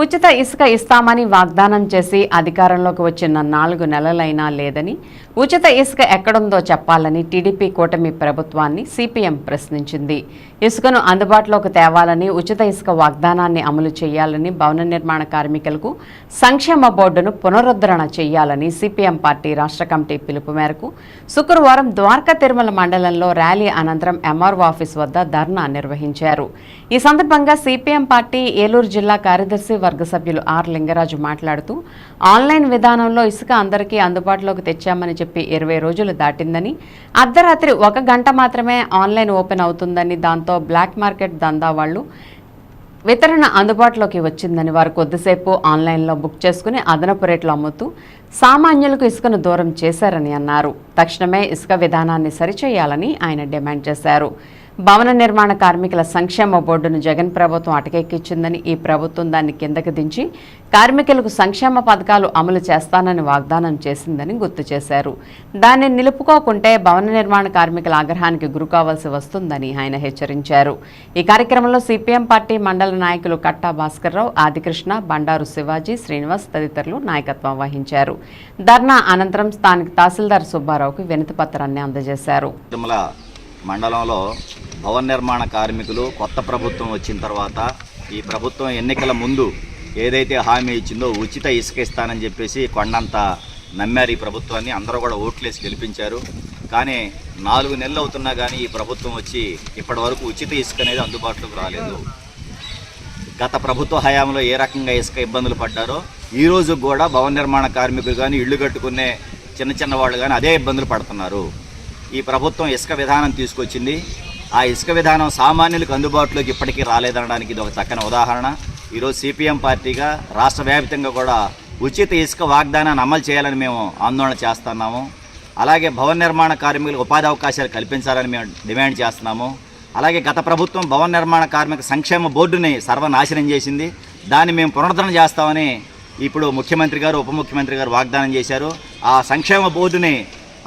ఉచిత ఇసుక ఇస్తామని వాగ్దానం చేసి అధికారంలోకి వచ్చిన నాలుగు నెలలైనా లేదని ఉచిత ఇసుక ఎక్కడుందో చెప్పాలని టీడీపీ కూటమి ప్రభుత్వాన్ని సిపిఎం ప్రశ్నించింది. ఇసుకను అందుబాటులోకి తేవాలని ఉచిత ఇసుక వాగ్దానాన్ని అమలు చేయాలని భవన నిర్మాణ కార్మికులకు సంక్షేమ బోర్డును పునరుద్ధరణ చేయాలని సిపిఎం పార్టీ రాష్ట్ర కమిటీ పిలుపు మేరకు శుక్రవారం ద్వారకా తిరుమల మండలంలో ర్యాలీ అనంతరం ఎంఆర్ఓ ఆఫీస్ వద్ద ధర్నా నిర్వహించారు. ఈ సందర్భంగా సిపిఎం పార్టీ ఏలూరు జిల్లా కార్యదర్శి వర్గ సభ్యులు ఆర్ లింగరాజు మాట్లాడుతూ ఆన్లైన్ విధానంలో ఇసుక అందరికీ అందుబాటులోకి తెచ్చామని చెప్పి ఇరవై రోజులు దాటిందని అర్ధరాత్రి ఒక గంట మాత్రమే ఆన్లైన్ ఓపెన్ అవుతుందని దాంతో బ్లాక్ మార్కెట్ దందా వాళ్ళు వితరణ అందుబాటులోకి వచ్చిందని వారు కొద్దిసేపు ఆన్లైన్లో బుక్ చేసుకుని అదనపు రేట్లు అమ్ముతూ సామాన్యులకు ఇసుకను దూరం చేశారని అన్నారు. తక్షణమే ఇసుక విధానాన్ని సరిచేయాలని ఆయన డిమాండ్ చేశారు. భవన నిర్మాణ కార్మికుల సంక్షేమ బోర్డును జగన్ ప్రభుత్వం అటకెక్కించిందని ఈ ప్రభుత్వం దాన్ని కిందకు దించి కార్మికులకు సంక్షేమ పథకాలు అమలు చేస్తానని వాగ్దానం చేసిందని గుర్తు చేశారు. దాన్ని నిలుపుకోకుంటే భవన నిర్మాణ కార్మికుల ఆగ్రహానికి గురు కావాల్సి వస్తుందని ఆయన హెచ్చరించారు. ఈ కార్యక్రమంలో సిపిఎం పార్టీ మండల నాయకులు కట్టా భాస్కర్రావు ఆదికృష్ణ బండారు శివాజీ శ్రీనివాస్ తదితరులు నాయకత్వం వహించారు. ధర్నా అనంతరం స్థానిక తహసీల్దార్ సుబ్బారావుకు వినతి పత్రాన్ని అందజేశారు. మండలంలో భవన నిర్మాణ కార్మికులు కొత్త ప్రభుత్వం వచ్చిన తర్వాత ఈ ప్రభుత్వం ఎన్నికల ముందు ఏదైతే హామీ ఇచ్చిందో ఉచిత ఇసుక ఇస్తానని చెప్పేసి కొండంత నమ్మారు ఈ ప్రభుత్వాన్ని. అందరూ కూడా ఓట్లేసి గెలిపించారు. కానీ నాలుగు నెలలు అవుతున్నా కానీ ఈ ప్రభుత్వం వచ్చి ఇప్పటి వరకు ఉచిత ఇసుక అనేది అందుబాటులోకి రాలేదు. గత ప్రభుత్వ హయాంలో ఏ రకంగా ఇసుక ఇబ్బందులు పడ్డారో ఈ కూడా భవన నిర్మాణ కార్మికులు కానీ ఇళ్ళు కట్టుకునే చిన్న చిన్న వాళ్ళు కానీ అదే ఇబ్బందులు పడుతున్నారు. ఈ ప్రభుత్వం ఇసుక విధానం తీసుకొచ్చింది. ఆ ఇసుక విధానం సామాన్యులకు అందుబాటులోకి ఇప్పటికీ రాలేదనడానికి ఇది ఒక చక్కని ఉదాహరణ. ఈరోజు సిపిఎం పార్టీగా రాష్ట్ర వ్యాప్తంగా కూడా ఉచిత ఇసుక వాగ్దానాన్ని అమలు చేయాలని మేము ఆందోళన చేస్తున్నాము. అలాగే భవన నిర్మాణ కార్మికులకు ఉపాధి అవకాశాలు కల్పించాలని మేము డిమాండ్ చేస్తున్నాము. అలాగే గత ప్రభుత్వం భవన నిర్మాణ కార్మిక సంక్షేమ బోర్డుని సర్వనాశనం చేసింది. దాన్ని మేము పునరుద్ధరణ చేస్తామని ఇప్పుడు ముఖ్యమంత్రి గారు ఉప ముఖ్యమంత్రి గారు వాగ్దానం చేశారు. ఆ సంక్షేమ బోర్డుని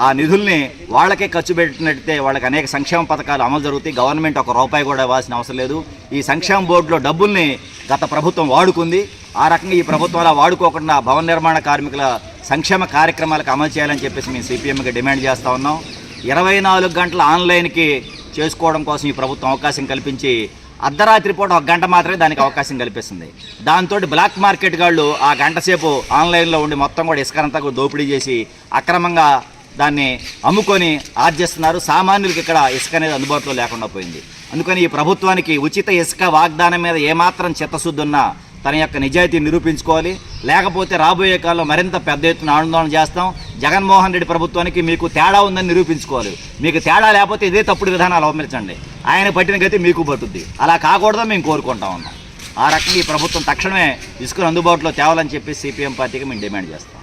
ఆ నిధుల్ని వాళ్ళకే ఖర్చు పెట్టినట్టే వాళ్ళకి అనేక సంక్షేమ పథకాలు అమలు జరుగుతాయి. గవర్నమెంట్ ఒక రూపాయి కూడా ఇవ్వాల్సిన అవసరం లేదు. ఈ సంక్షేమ బోర్డులో డబ్బుల్ని గత ప్రభుత్వం వాడుకుంది. ఆ రకంగా ఈ ప్రభుత్వం అలా వాడుకోకుండా భవన నిర్మాణ కార్మికుల సంక్షేమ కార్యక్రమాలకు అమలు చేయాలని చెప్పేసి మేము సిపిఎంకి డిమాండ్ చేస్తూ ఉన్నాం. ఇరవై నాలుగు గంటల ఆన్లైన్కి చేసుకోవడం కోసం ఈ ప్రభుత్వం అవకాశం కల్పించి అర్ధరాత్రి పూట ఒక గంట మాత్రమే దానికి అవకాశం కల్పిస్తుంది. దాంతో బ్లాక్ మార్కెట్ గాళ్ళు ఆ గంట సేపు ఆన్లైన్లో ఉండి మొత్తం కూడా ఇసుకనంతా కూడా దోపిడీ చేసి అక్రమంగా దాన్ని అమ్ముకొని ఆర్జిస్తున్నారు. సామాన్యులకి ఇక్కడ ఇసుక అనేది అందుబాటులో లేకుండా పోయింది. అందుకని ఈ ప్రభుత్వానికి ఉచిత ఇసుక వాగ్దానం మీద ఏమాత్రం చిత్తశుద్ధి ఉన్నా తన యొక్క నిజాయితీ నిరూపించుకోవాలి. లేకపోతే రాబోయే కాలంలో మరింత పెద్ద ఎత్తున ఆందోళన చేస్తాం. జగన్మోహన్ రెడ్డి ప్రభుత్వానికి మీకు తేడా ఉందని నిరూపించుకోవాలి. మీకు తేడా లేకపోతే ఇదే తప్పుడు విధానాలు అవమరించండి. ఆయన పట్టిన గతి మీకు పట్టుద్ది. అలా కాకూడదని మేము కోరుకుంటా ఉన్నాం. ఆ రకంగా ఈ ప్రభుత్వం తక్షణమే ఇసుకను అందుబాటులో తేవాలని చెప్పి సిపిఎం పార్టీకి మేము డిమాండ్ చేస్తాం.